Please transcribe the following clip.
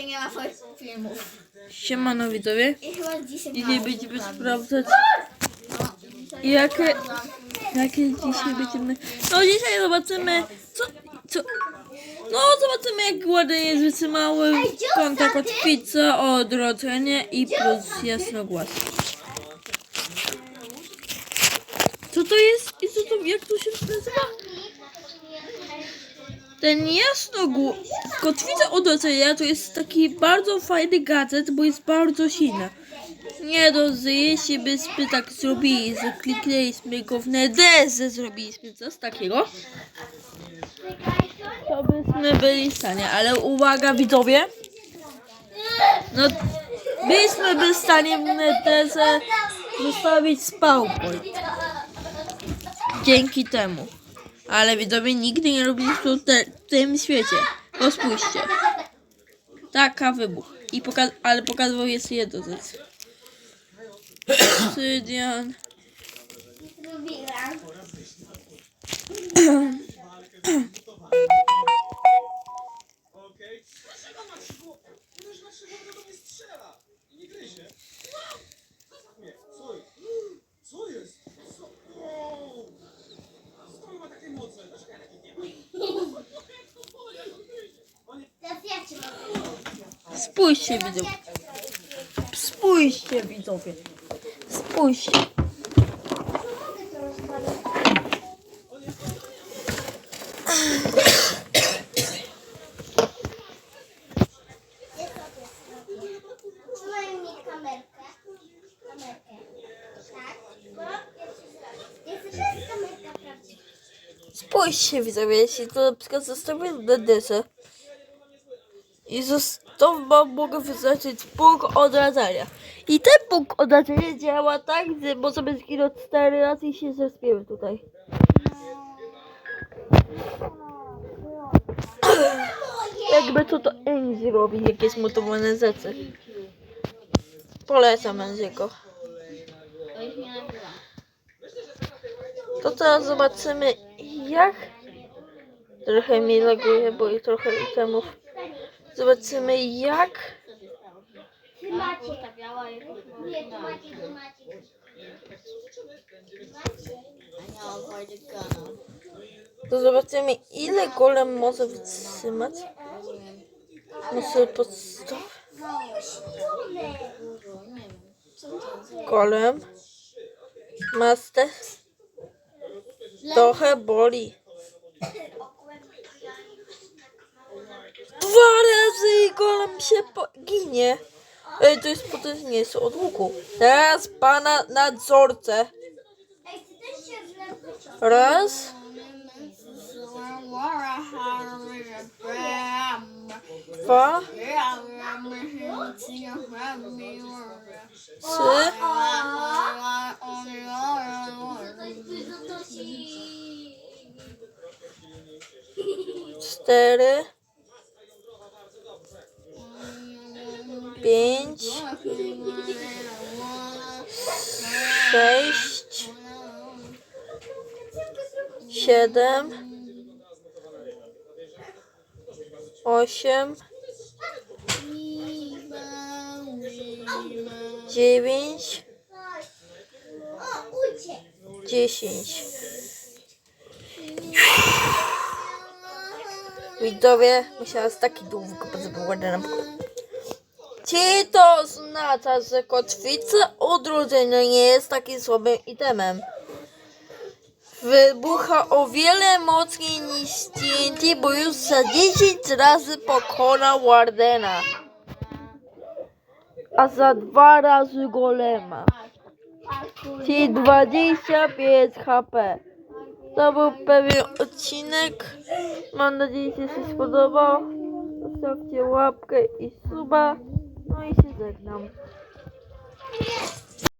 wtedy nie ma swoich filmów. Siemano widzowie. I chyba dzisiaj będziemy sprawdzać No, jakie, jakie dzisiaj będziemy... No dzisiaj zobaczymy co... co no zobaczymy jak ładny jest wytrzymały kąta kotwica, odrodzenie i plus jasnogłaz. Co to jest i co to, jak to się nazywa? Ten jasnogłaz, kotwica odrodzenia to jest taki bardzo fajny gadżet, bo jest bardzo silny. Nie no, jeśli byśmy tak zrobili, że kliknęliśmy go w nederze, zrobiliśmy coś takiego, to byśmy byli w stanie, ale uwaga widzowie, no byliśmy by w stanie w nederze zostawić spawpoint. Dzięki temu. Ale widzowie nigdy nie te, w tym świecie. Bo spójrzcie. Taka wybuch. I poka- ale pokazywał jeszcze jedną rzecz. Obsydian. Spójrzcie widzowie. Spójrzcie widzowie. Spójrzcie. Spójrzcie widzowie, jeśli to na przykład zostawię na desę i zos- to wam mogę wyznaczyć punkt odradzania. I ten punkt odradzania działa tak, że możemy zginąć cztery razy i się zespiemy tutaj. Jakby co to Enzi robi, jak jest mutowane rzeczy. Polecam Enziego. To. To teraz zobaczymy jak trochę mi laguje, bo i trochę itemów. Zobaczymy jak. Nie, to zobaczymy ile golem może wytrzymać. Muszę podstaw. Golem. Master. Trochę boli. Dwa razy i golem się ginie. Ej, to jest potężnie, jest od łuku. Teraz pana nadzorcę. Raz, dwa, trzy, cztery, pięć, sześć, siedem, osiem, dziewięć, dziesięć. Widzowie, musiałam z taki dół wykopać, żeby ładnie nam Czy to oznacza, że kotwica odrodzenia nie jest takim słabym itemem? Wybucha o wiele mocniej niż TNT, bo już za 10 razy pokona Wardena. A za dwa razy golema. Czyli 25 HP. To był pewien odcinek. Mam nadzieję, że się spodobał. Zostawcie łapkę i suba. No i się żegnam.